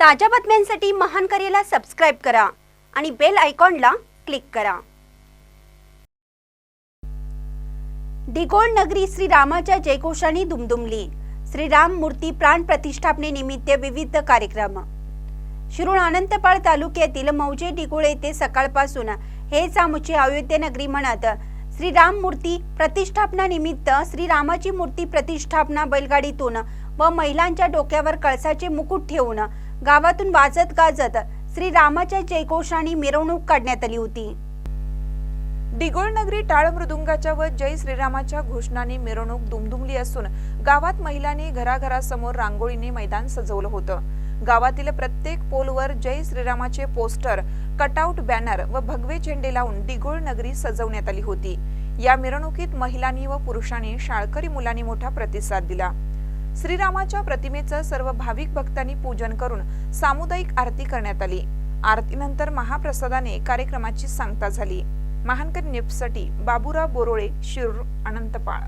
ताज्या बातम्यांसाठी महान करेला सबस्क्राईब करा आणि बेल आयकॉनला क्लिक करा. दिगोळ नगरी श्रीरामाच्या जयघोषाने दुमदुमली. श्रीराम मूर्ती प्राण प्रतिष्ठापनेनिमित्त विविध कार्यक्रम. शिरूर अनंतपाळ तालुक्यातील मौजे डिगोळ येथे सकाळपासून हे सामुचे अयोध्या नगरी म्हणत श्रीराम मूर्ती प्रतिष्ठापना निमित्त श्रीरामाची मूर्ती प्रतिष्ठापना बैलगाडीतून व महिलांच्या डोक्यावर कळसाचे मुकुट ठेवून गावातून वाजत गाजत श्रीरामाच्या जयघोषाने मिरवणूक काढण्यात आली होती. दिगोळ नगरी टाळ मृदुंगाच्या व जय श्रीरामाच्या घोषणाने मिरवणूक दुमदुमली असून गावात महिलांनी घराघरासमोर रांगोळीने मैदान सजवलं होतं. गावातील प्रत्येक पोलवर जय श्रीरामाचे पोस्टर कटआउट बॅनर व भगवे झेंडे लावून दिगोळ नगरी सजवण्यात आली होती. या मिरवणुकीत महिलांनी व पुरुषांनी शाळकरी मुलांनी मोठा प्रतिसाद दिला. श्रीरामाच्या प्रतिमेचं सर्व भाविक भक्तांनी पूजन करून सामुदायिक आरती करण्यात आली. आरतीनंतर महाप्रसादाने कार्यक्रमाची सांगता झाली. महानकर निपसाठी बाबुराव बोरोळे शिरूर अनंतपाळ.